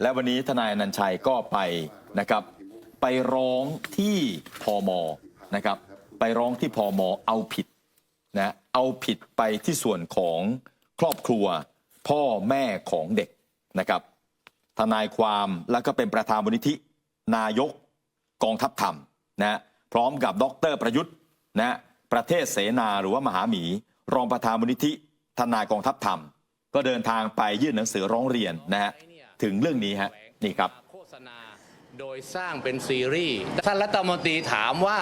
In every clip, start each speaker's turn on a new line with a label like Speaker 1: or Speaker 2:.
Speaker 1: และวันนี้ทนายอนันชัยก็ไปนะครับ ไปร้องที่พมนะครับ ไปร้องที่พมเอาผิดนะเอาผิดไปที่ส่วนของครอบครัว พ่อแม่ของเด็กนะครับทนายความแล้วก็เป็นประธานมูลนิธินายกกองทัพธรรมนะพร้อมกับดรประยุทธ์นะประเทศเสนาหรือว่ามหาหมี รองประธานมูลนิธิทนายกองทัพธรรม ก็เดินทางไปยื่นหนังสือร้องเรียนนะฮะ ถึงเรื่องนี้ฮะนี่ครับ
Speaker 2: โฆษณาโดยสร้างเป็นซีรีส์ท่านรัฐมนตรีถามว่า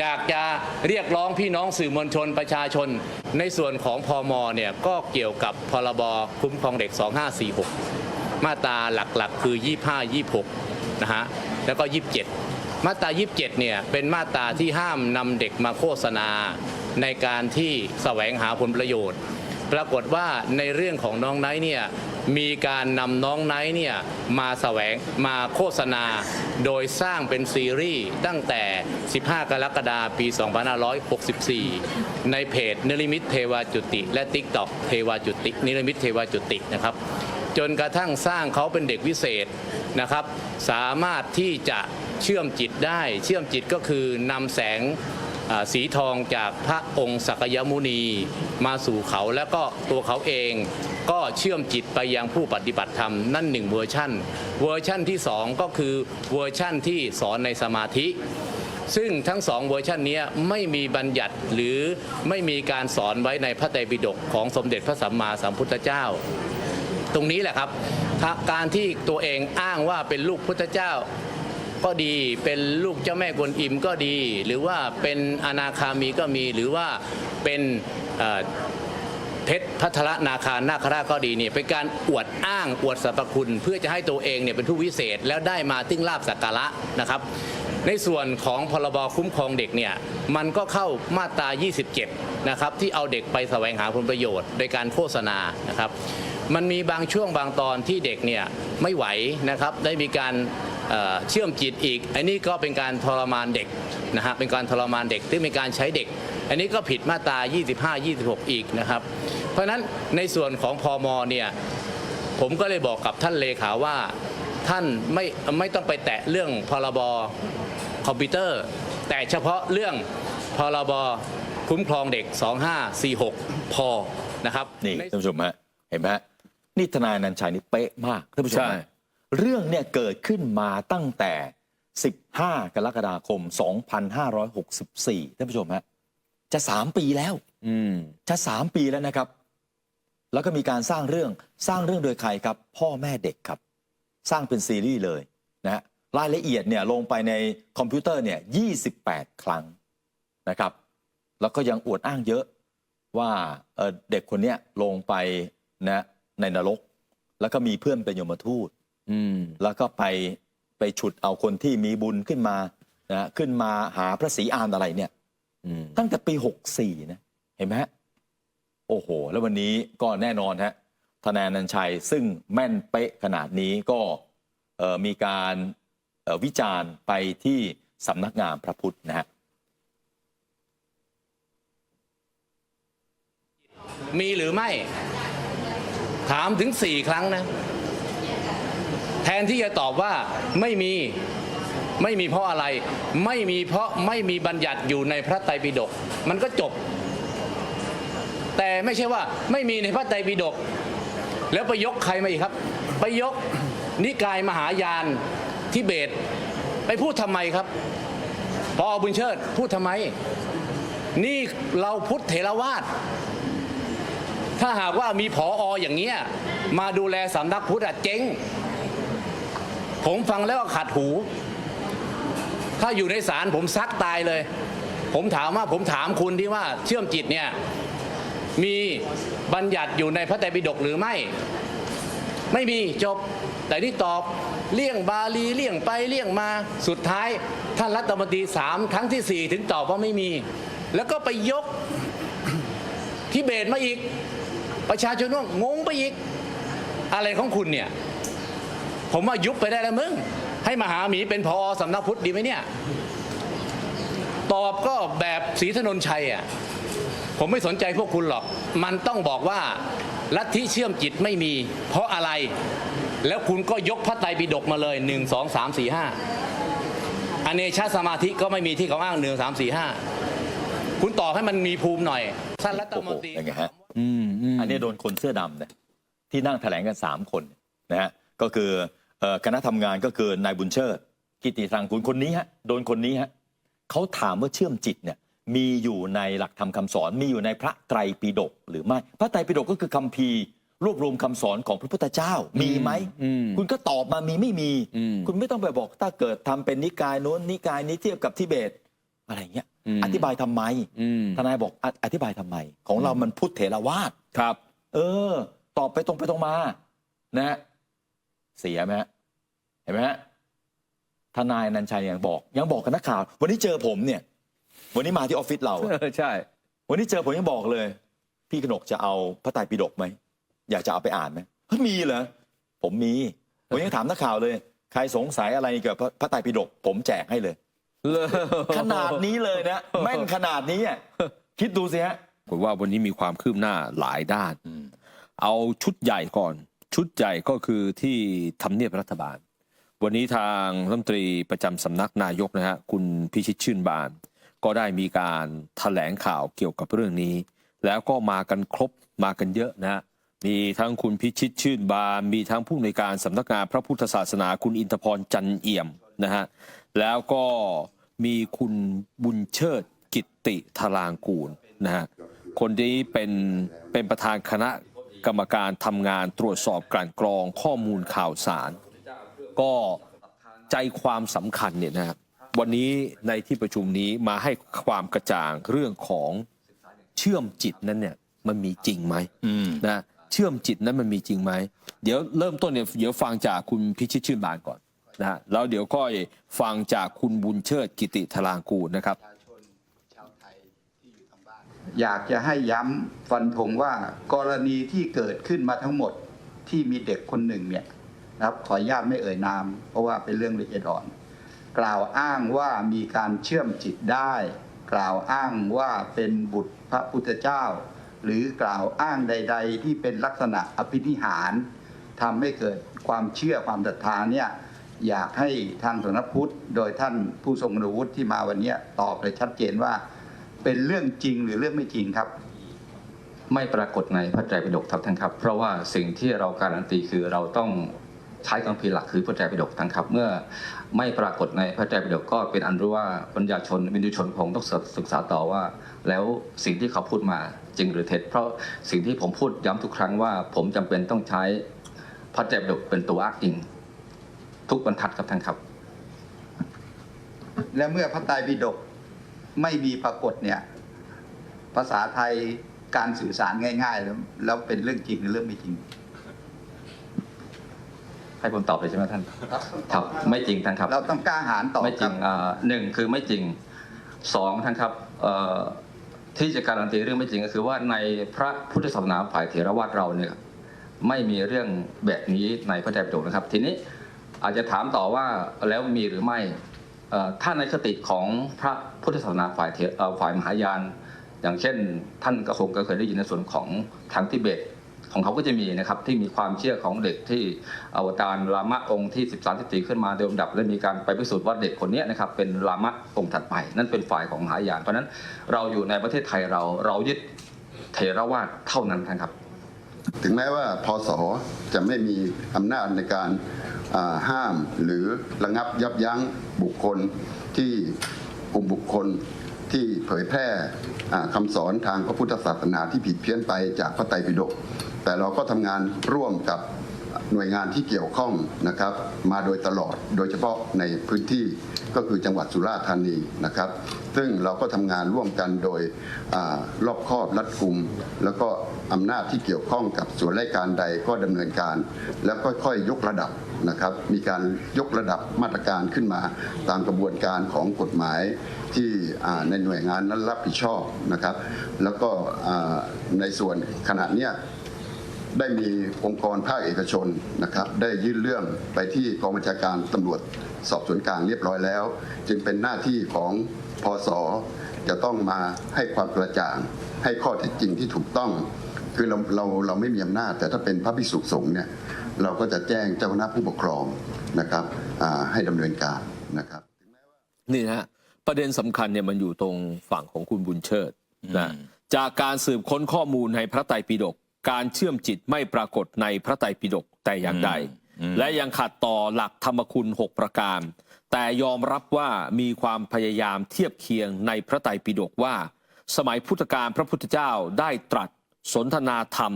Speaker 2: อยากจะเรียกร้องพี่น้องสื่อมวลชนประชาชน ในส่วนของพอมเนี่ยก็เกี่ยวกับพรบคุ้มครองเด็ก 2546 มาตราหลักๆ คือ 25 26 นะฮะ แล้วก็ 27 มาตรา 27 เนี่ย เป็นมาตราที่ห้ามนำเด็กมาโฆษณา ในการที่แสวงหาผลประโยชน์ ปรากฏว่าในเรื่องของน้องไนท์เนี่ย มีการนำน้องไนท์เนี่ยมาแสวงมาโฆษณา โดยสร้างเป็นซีรีส์ตั้งแต่ 15 กรกฎาคมปี 2564 ในเพจนิริมิตเทวาจุติ และ TikTok เทวาจุตินิริมิตเทวาจุตินะครับ จนกระทั่งสร้างเขาเป็นเด็กวิเศษนะครับ สามารถที่จะเชื่อมจิตได้ เชื่อมจิตก็คือนำแสง สีทองจากพระองค์สักยมุนีมาสู่เขาแล้วก็ตัวเขาเองก็เชื่อมจิตไปยังผู้ปฏิบัติธรรมนั่นหนึ่งเวอร์ชั่น เวอร์ชั่นที่สองก็คือเวอร์ชั่นที่สอนในสมาธิ ซึ่งทั้งสองเวอร์ชันนี้ไม่มีบัญญัติหรือไม่มีการสอนไว้ในพระไตรปิฎกของสมเด็จพระสัมมาสัมพุทธเจ้า ตรงนี้แหละครับ การที่ตัวเองอ้างว่าเป็นลูกพุทธเจ้า ก็ดีเป็นลูกเจ้าแม่กวนอิมก็ดี หรือว่าเป็นอนาคามีก็มีหรือว่าเป็นเพชรพัทรนาคานาคราชก็ดีเนี่ยเป็นการอวดอ้างอวดสรรพคุณ เพื่อจะให้ตัวเองเนี่ยเป็นผู้วิเศษแล้วได้มาติ้งลาบสักการะนะครับ ในส่วนของพรบคุ้มครองเด็กเนี่ยมันก็เข้ามาตรา 27 นะครับ ที่เอาเด็กไปแสวงหาผลประโยชน์โดยการโฆษณานะครับ มันมีบางช่วงบางตอนที่เด็กเนี่ยไม่ไหวนะครับได้มีการ เอ่อเชื่อมจิตอีก อันนี้ก็เป็นการทรมานเด็กนะฮะเป็นการทรมานเด็กที่มีการใช้เด็ก อันนี้ก็ผิดมาตรา 25 26 อีกนะครับ เพราะฉะนั้นในส่วนของพอมเนี่ยผมก็เลยบอกกับท่านเลขาว่าท่านไม่ไม่ต้องไปแตะเรื่องพรบคอมพิวเตอร์ แต่เฉพาะเรื่องพรบคุ้มครองเด็ก 2546 พอนะครับ
Speaker 1: นี่
Speaker 2: ใน
Speaker 1: ท่านผู้ชมฮะเห็นไหมฮะนี่ทนายอนันต์ชัยนี่เป๊ะมากท่านผู้ชม
Speaker 3: ใช่
Speaker 1: ฮะ เรื่องเนี่ยเกิดขึ้นมาตั้งแต่ 15 กรกฎาคม 2564 ท่านผู้ชมฮะ จะ 3 ปีแล้ว
Speaker 3: อืม
Speaker 1: จะ 3 ปีแล้วนะครับ แล้วก็มีการสร้างเรื่อง สร้างเรื่องโดยใครครับ พ่อแม่เด็กครับ สร้างเป็นซีรีส์เลยนะฮะ รายละเอียดเนี่ยลงไปในคอมพิวเตอร์เนี่ย 28 ครั้งนะครับ แล้วก็ยังอวดอ้างเยอะว่าเอ่อเด็กคนเนี้ยลงไปนะในนรก แล้วก็มีเพื่อนเป็นยมทูต
Speaker 3: อืม
Speaker 1: แล้วก็ไปไปฉุดเอาคนที่มีบุญขึ้นมานะขึ้นมาหาพระศรีอานอะไรเนี่ย
Speaker 3: อืม
Speaker 1: ตั้งแต่ปี64นะเห็นไหมฮะโอ้โห แล้ววันนี้ก็แน่นอนฮะทนายอนันต์ชัยซึ่งแม่นเป๊ะขนาดนี้ก็เอ่อมีการเอ่อวิจารณ์ไปที่สำนักงานพระพุทธนะฮะ
Speaker 2: มีหรือไม่ ถามถึงสี่ครั้งนะ แทนที่จะตอบว่าไม่มีไม่มีเพราะอะไร ไม่มีเพราะไม่มีบัญญัติอยู่ในพระไตรปิฎกมันก็จบ แต่ไม่ใช่ว่าไม่มีในพระไตรปิฎกแล้วไปยกใครมาอีกครับ ไปยกนิกายมหายานทิเบต ไปพูดทำไมครับพอบุญเชิดพูดทำไม นี่เราพุทธเถรวาทถ้าหากว่ามีผอออย่างเงี้ยมาดูแลสำนักพุทธอะเจ๊ง ผมฟังแล้วก็ขัดหู ถ้าอยู่ในศาลผมซักตายเลย ผมถามว่าผมถามคุณที่ว่าเชื่อมจิตเนี่ยมีบัญญัติอยู่ในพระไตรปิฎกหรือไม่ ไม่มีจบ แต่ที่ตอบเลี่ยงบาลีเลี่ยงไปเลี่ยงมาสุดท้าย ท่านรัฐมนตรีสามครั้งที่สี่ถึงตอบว่าไม่มี แล้วก็ไปยกทิเบตมาอีก ประชาชนงงไปอีก อะไรของคุณเนี่ย ผมว่ายุบไปได้แล้วมึง ให้มหาหมีเป็นพอสำนักพุทธดีไหมเนี่ย ตอบก็แบบศรีถนนชัยอะผมไม่สนใจพวกคุณหรอก มันต้องบอกว่าลัทธิเชื่อมจิตไม่มี เพราะอะไร แล้วคุณก็ยกพระไตรปิฎกมาเลยหนึ่งสองสามสี่ห้าอเนชาสมาธิก็ไม่มีที่เขาอ้างหนึ่งสามสี่ห้าคุณต่อให้มันมีภูมิหน่อยท่านรัฐ
Speaker 1: โอ้
Speaker 2: ม
Speaker 1: โห
Speaker 2: นตรี
Speaker 1: ยังไงฮะ
Speaker 3: อืมอืม
Speaker 1: อันนี้โดนคนเสื้อดำเนี่ยที่นั่งแถลงกัน3คนนะฮะ ก็คือเอ่อคณะทำงานก็คือนายบุญเชิดกิติทางคุณคนนี้ฮะโดนคนนี้ฮะเขาถามว่าเชื่อมจิตเนี่ยมีอยู่ในหลักธรรมคำสอน มีอยู่ในพระไตรปิฎกหรือไม่ พระไตรปิฎกก็คือคัมภีร์รวบรวมคำสอนของพระพุทธเจ้ามีไหม
Speaker 3: อืม
Speaker 1: คุณก็ตอบมามีไม่มี
Speaker 3: อืม
Speaker 1: คุณไม่ต้องไปบอกถ้าเกิดทำเป็นนิกายโน้นนิกายนี้เทียบกับทิเบตอะไรเงี้ย
Speaker 3: อืม
Speaker 1: อธิบายทำไม
Speaker 3: อืม
Speaker 1: ทนายบอกออธิบายทำไม ของเรามันพุทธเถรวาท
Speaker 3: ครับ
Speaker 1: เออ ตอบไปตรงไปตรงมา นะฮะ เสียไหมฮะเห็นไหมฮะทนายอนันชัยยังบอก ยังบอกกับนักข่าว วันนี้เจอผมเนี่ย วันนี้มาที่ออฟฟิศเรา
Speaker 3: เออใช่
Speaker 1: วันนี้เจอผมยังบอกเลย พี่กนกจะเอาพระไตรปิฎกไหมอยากจะเอาไปอ่านไหมเฮ้ยมีเหรอผมมีผมยังถามนักข่าวเลย ใครสงสัยอะไรเกี่ยวกับพระพระไตรปิฎกผมแจกให้เลยขนาดนี้เลยนะแม่นขนาดนี้อะคิดดูสิฮะ
Speaker 3: ผมว่าวันนี้มีความคืบหน้าหลายด้าน เอาชุดใหญ่ก่อน ชุดใหญ่ก็คือที่ทำเนียบรัฐบาล วันนี้ทางรัฐมนตรีประจำสำนักนายกนะฮะคุณพิชิตชื่นบาน ก็ได้มีการแถลงข่าวเกี่ยวกับเรื่องนี้ แล้วก็มากันครบมากันเยอะนะฮะมีทั้งคุณพิชิตชื่นบาน มีทั้งผู้ในการสำนักงานพระพุทธศาสนาคุณอินทพรจันเอี่ยมนะฮะแล้วก็มีคุณบุญเชิดกิตติธารางกูลนะฮะคนนี้เป็นเป็นประธานคณะ กรรมการทำงานตรวจสอบกลั่นกรองข้อมูลข่าวสาร ก็ใจความสำคัญเนี่ยนะครับวันนี้ในที่ประชุมนี้มาให้ความกระจ่างเรื่องของเชื่อมจิตนั้นเนี่ยมันมีจริงไหม
Speaker 1: อืม
Speaker 3: นะเชื่อมจิตนั้นมันมีจริงไหมเดี๋ยวเริ่มต้นเนี่ยเดี๋ยวฟังจากคุณพิชิตชื่นบานก่อนนะฮะแล้วเดี๋ยวก็ฟังจากคุณบุญเชิดกิติธารางกูลนะครับ
Speaker 4: อยากจะให้ย้ำฟันธงว่ากรณีที่เกิดขึ้นมาทั้งหมดที่มีเด็กคนหนึ่งเนี่ยนะครับขออนุญาตไม่เอ่ยนาม เพราะว่าเป็นเรื่องละเอียดอ่อน กล่าวอ้างว่ามีการเชื่อมจิตได้ กล่าวอ้างว่าเป็นบุตรพระพุทธเจ้า หรือกล่าวอ้างใด ๆ ที่เป็นลักษณะอภินิหารทำให้เกิดความเชื่อความศรัทธาเนี่ยอยากให้ทางสำนักพุทธ โดยท่านผู้ทรงคุณวุฒิที่มาวันนี้ตอบเลยชัดเจนว่า เป็นเรื่องจริงหรือเรื่องไม่จริงครับ
Speaker 5: ไม่ปรากฏในพระไตรปิฎกครับท่านครับ เพราะว่าสิ่งที่เราการันตีคือเราต้องใช้คำพีหลักคือพระไตรปิฎกท่านครับ เมื่อไม่ปรากฏในพระไตรปิฎกก็เป็นอันรู้ว่าปัญญาชนวินยูชนคงต้องศึกษาต่อว่า แล้วสิ่งที่เขาพูดมาจริงหรือเท็จ เพราะสิ่งที่ผมพูดย้ำทุกครั้งว่า ผมจำเป็นต้องใช้พระไตรปิฎกเป็นตัวอ้างอิง ทุกบรรทัดครับท่านครับ
Speaker 4: และเมื่อพระไตรปิฎก ไม่มีปรากฏเนี่ยภาษาไทยการสื่อสารง่ายๆ แล้วแล้วเป็นเรื่องจริงหรือเรื่องไม่จริง
Speaker 5: ให้ผมตอบเลยใช่ไหมท่านครับไม่จริงท่านครับ
Speaker 4: เราต้องกล้าหาญตอบ
Speaker 5: ไม่จริง
Speaker 4: คบ
Speaker 5: อ่าหนึ่งคือไม่จริงสองท่านครับเอ่อที่จะการันตีเรื่องไม่จริงก็คือว่าในพระพุทธศาสนาฝ่ายเถรวาทเราเนี่ยไม่มีเรื่องแบบนี้ในพระไตรปิฎกนะครับ ทีนี้อาจจะถามต่อว่าแล้วมีหรือไม่เอ่อ ถ้าในคติของพระพุทธศาสนาฝ่ายเถฝ่ายมหายาน อย่างเช่น ท่านก็คงก็เคยได้ยินในส่วนของทางทิเบตของเขาก็จะมีนะครับที่มีความเชื่อของเด็กที่อวตารลามะองค์ที่ 13 14 ขึ้นมาโดยลำดับ และมีการไปพิสูจน์ว่าเด็กคนนี้นะครับเป็นลามะองค์ถัดไป นั่นเป็นฝ่ายของมหายาน เพราะนั้นเราอยู่ในประเทศไทยเราเรายึดเทรวาเท่านั้นท่านครับ
Speaker 6: ถึงแม้ว่าพศจะไม่มีอำนาจในการ ห้ามหรือระงับยับยั้งบุคคลที่กลุ่มบุคคลที่เผยแพร่อ่าคำสอนทางพระพุทธศาสนาที่ผิดเพี้ยนไปจากพระไตรปิฎกแต่เราก็ทำงานร่วมกับหน่วยงานที่เกี่ยวข้องนะครับ มาโดยตลอดโดยเฉพาะในพื้นที่ก็คือจังหวัดสุราษฎร์ธานีนะครับ ซึ่งเราก็ทำงานร่วมกันโดยอรอบคอบรัดกุม แล้วก็อำนาจที่เกี่ยวข้องกับส่วนราชการใดก็ดำเนินการ แล้วค่อยๆยกระดับนะครับ มีการยกระดับมาตรการขึ้นมา ตามกระบวนการของกฎหมายที่ในหน่วยงานนั้นรับผิดชอบนะครับ แล้วก็ในส่วนขณะเนี้ยได้มีองค์กรภาคเอกชนนะครับ ได้ยื่นเรื่องไปที่กองบัญชาการตำรวจสอบสวนกลางเรียบร้อยแล้ว จึงเป็นหน้าที่ของ พอสจะต้องมาให้ความกระจ่าง ให้ข้อเท็จจริงที่ถูกต้อง คือเราเราเราไม่มีอำนาจ แต่ถ้าเป็นพระภิกษุสงฆ์เนี่ยเราก็จะแจ้งเจ้าคณะผู้ปกครองนะครับอ่าให้ดำเนินการนะครับ
Speaker 3: นี่นะฮะประเด็นสำคัญเนี่ยมันอยู่ตรงฝั่งของคุณบุญเชิดนะจากการสืบค้นข้อมูลในพระไตรปิฎกการเชื่อมจิตไม่ปรากฏในพระไตรปิฎกแต่อย่างใด และยังขัดต่อหลักธรรมคุณ 6 ประการ แต่ยอมรับว่ามีความพยายามเทียบเคียงในพระไตรปิฎกว่า สมัยพุทธกาลพระพุทธเจ้าได้ตรัสสนทนาธรรม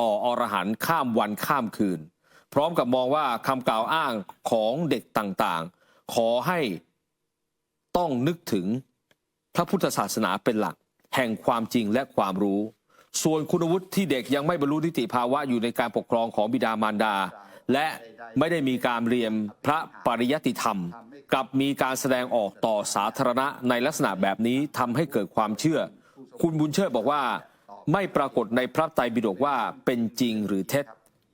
Speaker 3: ต่ออรหันต์ข้ามวันข้ามคืน พร้อมกับมองว่าคำกล่าวอ้างของเด็กต่างๆ ขอให้ต้องนึกถึงพระพุทธศาสนาเป็นหลัก แห่งความจริงและความรู้ ส่วนคุณวุฒิที่เด็กยังไม่บรรลุนิติภาวะอยู่ในการปกครองของบิดามารดา และไม่ได้มีการเรียนพระปริยติธรรมกลับมีการแสดงออกต่อสาธารณะในลักษณะแบบนี้ทำให้เกิดความเชื่อ คุณบุญเชิดบอกว่า ไม่ปรากฏในพระไตรปิฎกว่าเป็นจริงหรือเท็จ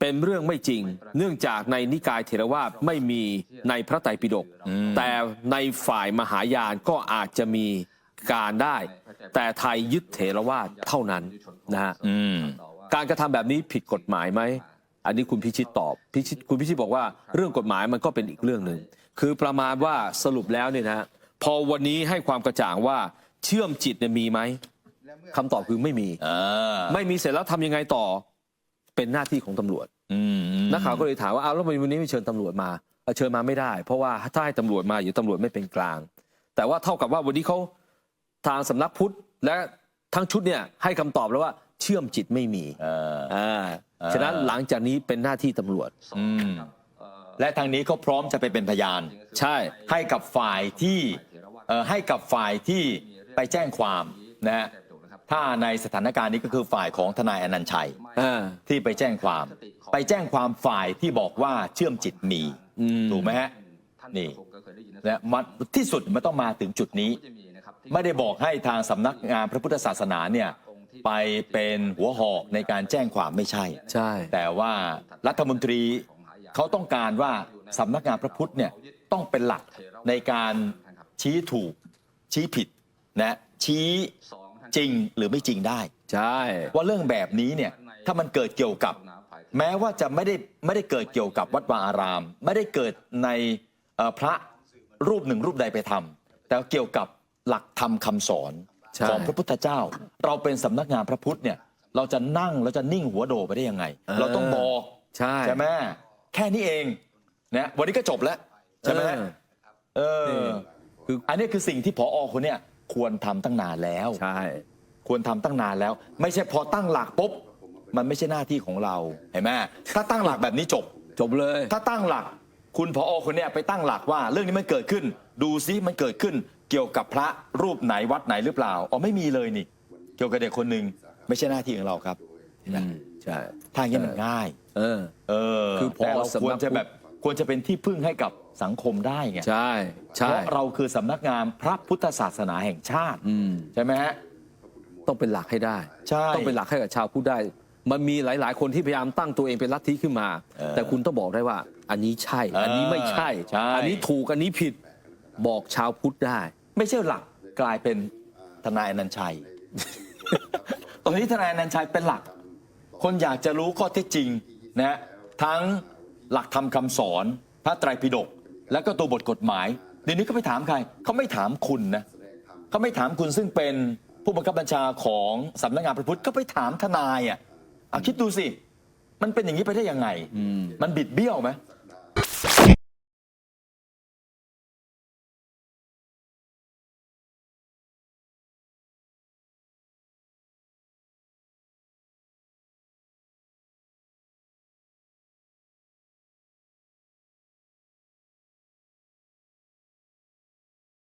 Speaker 3: เป็นเรื่องไม่จริง เนื่องจากในนิกายเถรวาทไม่มีในพระไตรปิฎกแต่ในฝ่ายมหายานก็อาจจะมีการได้ แต่ไทยยึดเถรวาทเท่านั้นนะฮะ
Speaker 1: อืม
Speaker 3: การกระทำแบบนี้ผิดกฎหมายไหม อันนี้คุณพิชิตตอบพิชิตคุณพิชิตบอกว่าเรื่องกฎหมายมันก็เป็นอีกเรื่องหนึ่งคือประมาณว่าสรุปแล้วเนี่ยนะฮะพอวันนี้ให้ความกระจ่างว่าเชื่อมจิตเนี่ยมีไหมคำตอบคือไม่มี
Speaker 1: อ่า
Speaker 3: ไม่มีเสร็จแล้วทำยังไงต่อเป็นหน้าที่ของตำรวจ
Speaker 1: อืมอืม
Speaker 3: นักข่าวก็เลยถามว่าเอาแล้วทำไมวันนี้ไม่เชิญตำรวจมาเอ่อเชิญมาไม่ได้ เพราะว่าถ้าให้ตำรวจมาอยู่ตำรวจไม่เป็นกลาง แต่ว่าเท่ากับว่าวันนี้เขาทางสำนักพุทธและทั้งชุดเนี่ยให้คำตอบแล้วว่า เชื่อมจิตไม่มี
Speaker 1: เออ
Speaker 3: อ่า
Speaker 1: อ่า
Speaker 3: ฉะนั้นหลังจากนี้เป็นหน้าที่ตำรวจ
Speaker 1: อืมและทางนี้ก็พร้อมจะไปเป็นพยาน
Speaker 3: ใช่
Speaker 1: ให้กับฝ่ายที่เอ่อให้กับฝ่ายที่ไปแจ้งความนะฮะถ้าในสถานการณ์นี้ก็คือฝ่ายของทนายอนันต์ชัย
Speaker 3: อ่า
Speaker 1: ที่ไปแจ้งความ ไปแจ้งความฝ่ายที่บอกว่าเชื่อมจิตมี
Speaker 3: อืม
Speaker 1: ถูกไหมฮะ นี่นะมันที่สุดมันต้องมาถึงจุดนี้ ไม่ได้บอกให้ทางสำนักงานพระพุทธศาสนาเนี่ย ไปเป็นหัวหอกในการแจ้งความไม่ใช่
Speaker 3: ใช่
Speaker 1: แต่ว่ารัฐมนตรีเขาต้องการว่าสำนักงานพระพุทธเนี่ยต้องเป็นหลักในการชี้ถูกชี้ผิดนะชี้จริงหรือไม่จริงได้
Speaker 3: ใช่
Speaker 1: ว่าเรื่องแบบนี้เนี่ยถ้ามันเกิดเกี่ยวกับ แม้ว่าจะไม่ได้ไม่ได้เกิดเกี่ยวกับวัดวาอาราม ไม่ได้เกิดในเอ่อพระรูปหนึ่งรูปใดไปทำแต่เกี่ยวกับหลักธรรมคำสอน
Speaker 3: ใช่
Speaker 1: ของพระพุทธเจ้า เราเป็นสำนักงานพระพุทธเนี่ยเราจะนั่งเราจะนิ่งหัวโดไปได้ยังไง เราต้องบอก
Speaker 3: ใช่
Speaker 1: ใช่ไหมแค่นี้เองนะวันนี้ก็จบแล้วใช่ไหม
Speaker 3: เออ
Speaker 1: เอ
Speaker 3: นี่
Speaker 1: อ
Speaker 3: คือ
Speaker 1: อันนี้คือสิ่งที่พออคนเนี่ยควรทำตั้งนานแล้ว
Speaker 3: ใช่
Speaker 1: ควรทำตั้งนานแล้ว ไม่ใช่พอตั้งหลักปุ๊บมันไม่ใช่หน้าที่ของเราเห็นไหมถ้าตั้งหลักแบบนี้จบ
Speaker 3: จบเลย
Speaker 1: ถ้าตั้งหลัก คุณพอคนเนี้ยไปตั้งหลักว่า เรื่องนี้มันเกิดขึ้น ดูซิมันเกิดขึ้น เกี่ยวกับพระรูปไหนวัดไหนหรือเปล่าอ๋อไม่มีเลยนี่ เกี่ยวกับเด็กคนหนึ่งไม่ใช่หน้าที่ของเราครับเห็นไหม
Speaker 3: อืมใช่
Speaker 1: ทางนี้มันง่าย
Speaker 3: เออ
Speaker 1: เออ
Speaker 3: คือพอ
Speaker 1: แต่เรา
Speaker 3: สำนัก
Speaker 1: ควรจะแบบควรจะเป็นที่พึ่งให้กับสังคมได้ไง
Speaker 3: ใช่
Speaker 1: เพ
Speaker 3: ใช่
Speaker 1: ราะเราคือสำนักงานพระพุทธศาสนาแห่งชาติ
Speaker 3: อืม
Speaker 1: ใช่ไหมฮะ
Speaker 3: ต้องเป็นหลักให้ได้
Speaker 1: ใช่
Speaker 3: ต้องเป็นหลักให้กับชาวพุทธได้ มันมีหลาย ๆ คนที่พยายามตั้งตัวเองเป็นลัทธิขึ้นมา
Speaker 1: เออ
Speaker 3: แต่คุณต้องบอกได้ว่า อันนี้ใช่
Speaker 1: เอออั
Speaker 3: อันนี้ไม่ใช่
Speaker 1: ใช่
Speaker 3: อันนี้ถูกอันนี้ผิดบอกชาวพุทธได้
Speaker 1: ไม่ใช่หลักกลายเป็นทนายอนันต์ชัย ตอนนี้ทนายอนันต์ชัยเป็นหลัก คนอยากจะรู้ข้อเท็จจริงนะฮะทั้งหลักธรรมคำสอน พระไตรปิฎกแล้วก็ตัวบทกฎหมายเดี๋ยวนี้ก็ไปถามใครเขาไม่ถามคุณนะเขาไม่ถามคุณซึ่งเป็นผู้บังคับบัญชาของสำนักงานพระพุทธก็ไปถามทนายอะอะคิดดูสิ มันเป็นอย่างนี้ไปได้ยังไง มันบิดเบี้ยวไหม